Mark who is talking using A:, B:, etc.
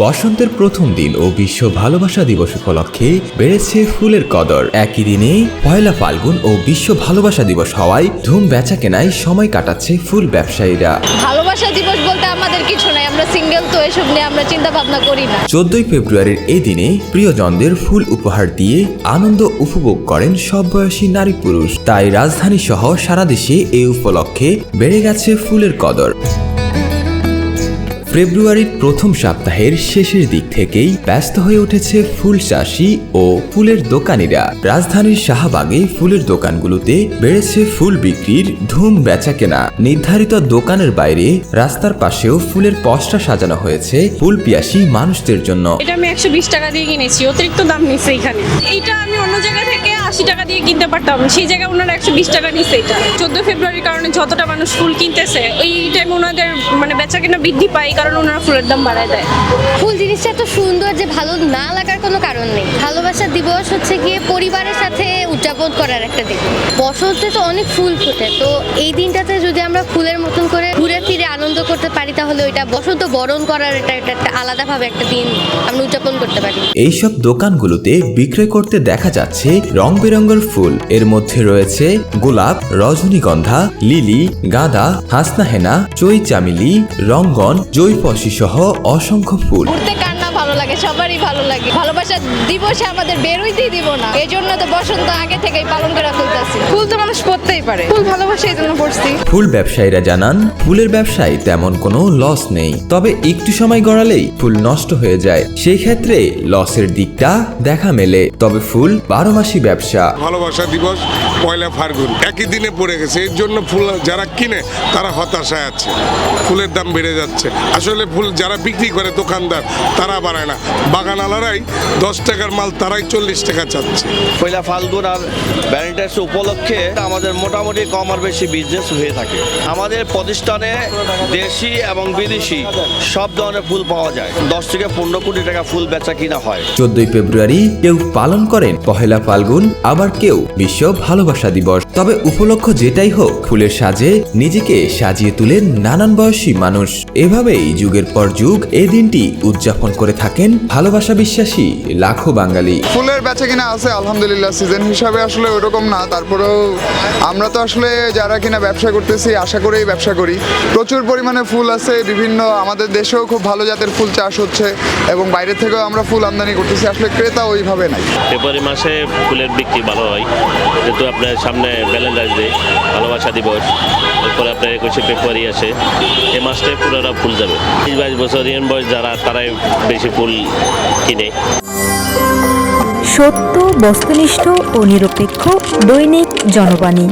A: বসন্তের প্রথম দিন ও বিশ্ব ভালোবাসা দিবস উপলক্ষে বেড়েছে ফুলের কদর। একই দিনে পয়লা ফাল্গুন ও বিশ্ব ভালোবাসা দিবস হওয়ায় ধুম বেচা কেনায় সময় কাটাচ্ছে ফুল ব্যবসায়ীরা।
B: ভালোবাসা দিবস বলতে আমাদের কিছু নাই আমরা সিঙ্গেল তো এসব নিয়ে আমরা চিন্তা ভাবনা করি না।
A: চোদ্দই ফেব্রুয়ারির এই দিনে প্রিয়জনদের ফুল উপহার দিয়ে আনন্দ উপভোগ করেন সব বয়সী নারী পুরুষ। তাই রাজধানী সহ সারা দেশে এই উপলক্ষে বেড়ে গেছে ফুলের কদর। ফেব্রুয়ারির প্রথম সপ্তাহের শেষের দিক থেকেই ব্যস্ত হয়ে উঠেছে ফুল চাষি ও ফুলের দোকানিরা। রাজধানীর শাহবাগে ফুলের দোকানগুলোতে বেড়েছে ফুল বিক্রির ধুম বেচা কেনা নির্ধারিত দোকানের বাইরে রাস্তার পাশেও ফুলের পসরা সাজানো হয়েছে ফুল পিয়াসী মানুষদের জন্য।
C: এটা আমি একশো বিশ টাকা দিয়ে কিনেছি, অতিরিক্ত দাম নিচ্ছে এখানে। এইটা আমি অন্য জায়গা থেকে আশি টাকা দিয়ে কিনতে পারতাম, সেই জায়গায় ওনারা একশো বিশ টাকা নিচ্ছে এটা। চোদ্দ ফেব্রুয়ারির কারণে যতটা মানুষ ফুল কিনতেছে এই টাইম ওনাদের মানে বেচা কেনা বৃদ্ধি পায় কারণে ওনারা ফুলের দাম বাড়ায় দেয়।
D: ফুল জিনিসটা এত সুন্দর যে ভালো না লাগার কোনো কারণ নেই। ভালোবাসা দিবস হচ্ছে গিয়ে পরিবারের সাথে উদযাপন করার একটা দিন। বসন্তে তো অনেক ফুল ফোটে তো এই দিনটাতে যদি আমরা ফুলের মতন করে ঘুরে ফিরে আনন্দ করতে পারি তাহলে ওইটা বসন্ত বরণ করার এটা এটা একটা আলাদাভাবে একটা দিন আমরা উদযাপন করতে পারি।
A: এইসব দোকানগুলোতে বিক্রয় করতে দেখা যাচ্ছে রং বেরঙের ফুল। এর মধ্যে রয়েছে গোলাপ রজনীগন্ধা লিলি গাঁদা হাসনাহেনা চই চামিলি রঙ্গন জৈপসি সহ অসংখ্য ফুল।
B: ভালো লাগে সবারই ভালো লাগে। ভালোবাসা দিবসে আমাদের বেরোইতেই দিব না। এই জন্য তো বসন্ত আগে থেকেই পালন করে ফেলতেছি
C: ফুল তো মানুষ পড়তেই পারে। ফুল ভালোবাসে এই জন্য পড়ছি।
A: ফুল ব্যবসায়ীরা জানান ফুলের ব্যবসায় তেমন কোনো লস নেই। তবে একটু সময় গড়ালেই ফুল নষ্ট হয়ে যায়। সেই ক্ষেত্রে লসের দিকটা দেখা মেলে। তবে ফুল বারো মাসি ব্যবসা।
E: ভালোবাসা দিবস পয়লা ফাল্গুন। একই দিনে পড়ে গেছে। এর জন্য ফুল যারা কিনে তারা হতাশায় আছে। ফুলের দাম বেড়ে যাচ্ছে। আসলে ফুল যারা বিক্রি করে দোকানদার তারা বাড়ায় না। বাগানালারাই দশ টাকার মাল তারাই চল্লিশ টাকা চাচ্ছে।
F: পয়লা ফাল্গুন আর ভ্যালেন্টাইন্স উপলক্ষে আমাদের মোটামুটি কম আর বেশি বিজনেস হয়ে থাকে। আমাদের প্রতিষ্ঠানে দেশি এবং বিদেশি সব ধরনের ফুল পাওয়া যায়। দশ থেকে পনেরো কোটি টাকা ফুল বেচা কিনা হয়।
A: চোদ্দই ফেব্রুয়ারি কেউ পালন করেন। পহেলা ফাল্গুন আবার কেউ বিশ্ব ভালোবাসা দিবস। তবে উপলক্ষ যেটাই হোক ফুলের সাজে নিজেকে সাজিয়ে তুলেন নানান বয়সী মানুষ। এভাবেই যুগের পর যুগ এই দিনটি উদযাপন করে থাকেন ভালোবাসা বিশ্বাসী লাখো বাঙালি।
G: ফুলের বেচা কিনা আছে আলহামদুলিল্লাহ সিজন হিসাবে আসলে ওরকম না। তারপরেও আমরা তো আসলে যারা কিনা ব্যবসা করতেছি আশা করেই ব্যবসা করি। প্রচুর পরিমাণে ফুল আছে বিভিন্ন আমাদের দেশেও খুব ভালো জাতের ফুল চাষ হচ্ছে এবং বাইরে থেকেও আমরা ফুল আমদানি করতেছি। আসলে ক্রেতা ওইভাবে নাই।
H: ফেব্রুয়ারি মাসে ফুলের বিক্রি ভালো হয়। যেহেতু আপনার সামনে ভ্যালেন্টাইন্স ডে ভালোবাসা দিবস এরপরে আপনার একুশে ফেব্রুয়ারি আসে এই মাসটায় পুরোটা ফুল যাবে। বিশ বাইশ বছর ইয়ান বয়স যারা তারাই বেশি ফুল কিনে।
I: সত্য বস্তুনিষ্ঠ ও নিরপেক্ষ দৈনিক জনবাণী।